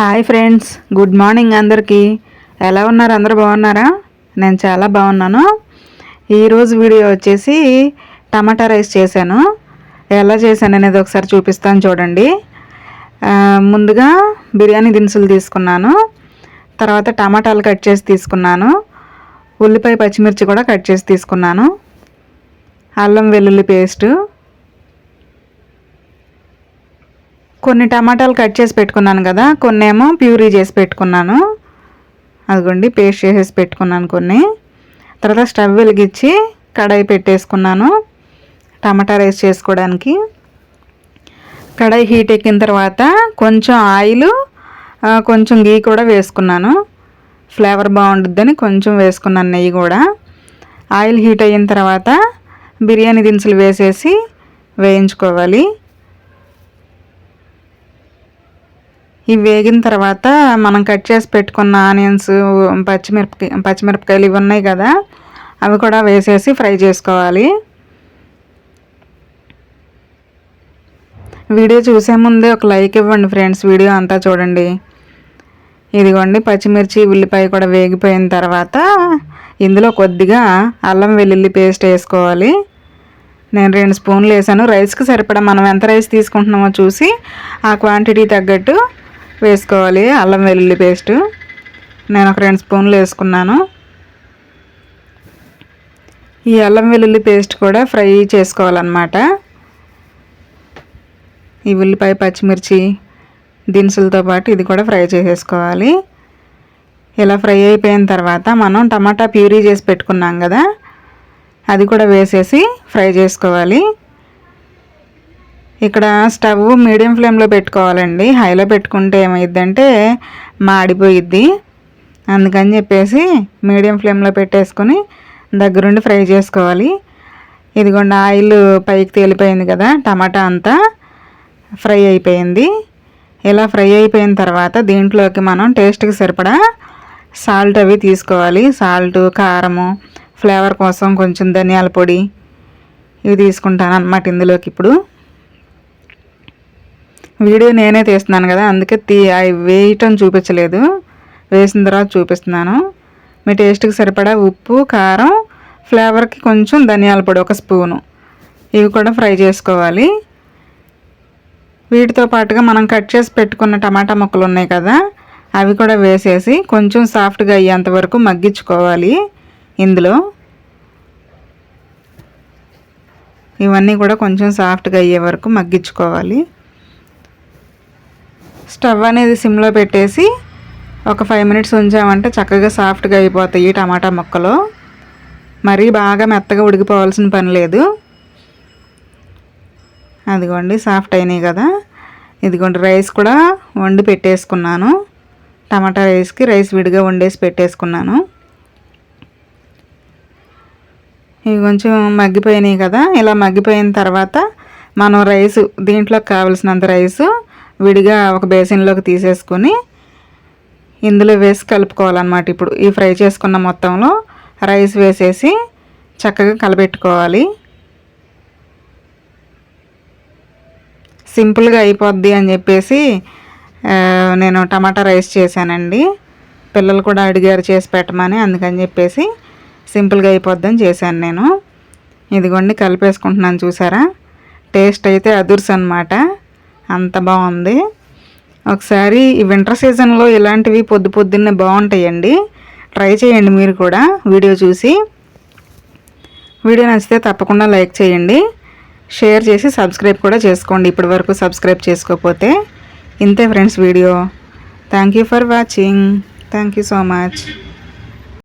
Hi friends good morning అందరికీ. ఎలా ఉన్నారు? అందరూ బాగున్నారా? నేను చాలా బాగున్నాను. ఈరోజు వీడియో వచ్చేసి టమాటా రైస్ చేశాను. ఎలా చేశాను అనేది ఒకసారి చూపిస్తాను చూడండి. ముందుగా బిర్యానీ దినుసులు తీసుకున్నాను. తర్వాత టమాటాలు కట్ చేసి తీసుకున్నాను. ఉల్లిపాయ పచ్చిమిర్చి కూడా కట్ చేసి తీసుకున్నాను. అల్లం వెల్లుల్లి పేస్టు. కొన్ని టమాటాలు కట్ చేసి పెట్టుకున్నాను కదా కొన్ని ఏమో ప్యూరీ చేసి పెట్టుకున్నాను. అదిగోండి పేస్ట్ చేసేసి పెట్టుకున్నాను కొన్ని. తర్వాత స్టవ్ వెలిగించి కడాయి పెట్టేసుకున్నాను టమాటా రైస్ చేసుకోవడానికి. కడాయి హీట్ ఎక్కిన తర్వాత కొంచెం ఆయిల్ కొంచెం గీ కూడా వేసుకున్నాను. ఫ్లేవర్ బాగుంటుందని కొంచెం వేసుకున్నాను నెయ్యి కూడా. ఆయిల్ హీట్ అయిన తర్వాత బిర్యానీ దినుసులు వేసేసి వేయించుకోవాలి. ఇవి వేగిన తర్వాత మనం కట్ చేసి పెట్టుకున్న ఆనియన్స్ పచ్చిమిరపకాయ పచ్చిమిరపకాయలు ఇవి ఉన్నాయి కదా అవి కూడా వేసేసి ఫ్రై చేసుకోవాలి. వీడియో చూసే ముందే ఒక లైక్ ఇవ్వండి ఫ్రెండ్స్ వీడియో అంతా చూడండి. ఇదిగోండి పచ్చిమిర్చి ఉల్లిపాయ కూడా వేగిపోయిన తర్వాత ఇందులో కొద్దిగా అల్లం వెల్లుల్లి పేస్ట్ వేసుకోవాలి. నేను రెండు స్పూన్లు వేసాను. రైస్కి సరిపడా మనం ఎంత రైస్ తీసుకుంటున్నామో చూసి ఆ క్వాంటిటీ తగ్గట్టు వేసుకోవాలి అల్లం వెల్లుల్లి పేస్ట్. నేను ఒక రెండు స్పూన్లు వేసుకున్నాను. ఈ అల్లం వెల్లుల్లి పేస్ట్ కూడా ఫ్రై చేసుకోవాలన్నమాట. ఈ ఉల్లిపాయ పచ్చిమిర్చి దినుసులతో పాటు ఇది కూడా ఫ్రై చేసేసుకోవాలి. ఇలా ఫ్రై అయిపోయిన తర్వాత మనం టమాటా ప్యూరీ చేసి పెట్టుకున్నాం కదా అది కూడా వేసేసి ఫ్రై చేసుకోవాలి. ఇక్కడ స్టవ్ మీడియం ఫ్లేమ్లో పెట్టుకోవాలండి. హైలో పెట్టుకుంటే ఏమైద్దంటే మాడిపోయిద్ది. అందుకని చెప్పేసి మీడియం ఫ్లేమ్లో పెట్టేసుకొని దగ్గరుండి ఫ్రై చేసుకోవాలి. ఇదిగోండి ఆయిల్ పైకి తేలిపోయింది కదా టమాటా అంతా ఫ్రై అయిపోయింది. ఇలా ఫ్రై అయిపోయిన తర్వాత దీంట్లోకి మనం టేస్ట్కి సరిపడా సాల్ట్ అవి తీసుకోవాలి. సాల్ట్ కారము ఫ్లేవర్ కోసం కొంచెం ధనియాల పొడి ఇవి తీసుకుంటాను అన్నమాట ఇందులోకి ఇప్పుడు. వీడియో నేనే తీస్తున్నాను కదా అందుకే తీ అవి వేయటం చూపించలేదు. వేసిన తర్వాత చూపిస్తున్నాను. మీ టేస్ట్కి సరిపడా ఉప్పు కారం ఫ్లేవర్కి కొంచెం ధనియాల పొడి ఒక స్పూను. ఇవి కూడా ఫ్రై చేసుకోవాలి. వీటితో పాటుగా మనం కట్ చేసి పెట్టుకున్న టమాటా ముక్కలు ఉన్నాయి కదా అవి కూడా వేసేసి కొంచెం సాఫ్ట్గా అయ్యేంత వరకు మగ్గించుకోవాలి ఇందులో. ఇవన్నీ కూడా కొంచెం సాఫ్ట్గా అయ్యే వరకు మగ్గించుకోవాలి. స్టవ్ అనేది సిమ్లో పెట్టేసి ఒక ఫైవ్ మినిట్స్ ఉంచామంటే చక్కగా సాఫ్ట్గా అయిపోతాయి టమాటా ముక్కలు. మరీ బాగా మెత్తగా ఉడికిపోవాల్సిన పని లేదు. అదిగోండి సాఫ్ట్ అయినాయి కదా. ఇదిగోండి రైస్ కూడా వండి పెట్టేసుకున్నాను. టమాటా రైస్కి రైస్ విడిగా వండేసి పెట్టేసుకున్నాను. ఇవి కొంచెం మగ్గిపోయినాయి కదా. ఇలా మగ్గిపోయిన తర్వాత మనం రైస్ దీంట్లోకి కావలసినంత రైసు విడిగా ఒక బేసిన్లోకి తీసేసుకొని ఇందులో వేసి కలుపుకోవాలన్నమాట. ఇప్పుడు ఈ ఫ్రై చేసుకున్న మొత్తంలో రైస్ వేసేసి చక్కగా కలబెట్టుకోవాలి. సింపుల్గా అయిపోద్ది అని చెప్పేసి నేను టమాటా రైస్ చేశానండి. పిల్లలు కూడా అడిగారు చేసి పెట్టమని అందుకని చెప్పేసి సింపుల్గా అయిపోద్దని చేశాను నేను. ఇదిగోండి కలిపేసుకుంటున్నాను చూసారా? టేస్ట్ అయితే అదుర్స్ అనమాట అంత బాగుంది. ఒకసారి ఈ వింటర్ సీజన్లో ఇలాంటివి పొద్దు పొద్దున్నే బాగుంటాయండి. ట్రై చేయండి మీరు కూడా వీడియో చూసి. వీడియో నచ్చితే తప్పకుండా లైక్ చేయండి. షేర్ చేసి సబ్స్క్రైబ్ కూడా చేసుకోండి. ఇప్పటి వరకు సబ్స్క్రైబ్ చేసుకోకపోతే ఇంతే friends video. Thank you for watching thank you so much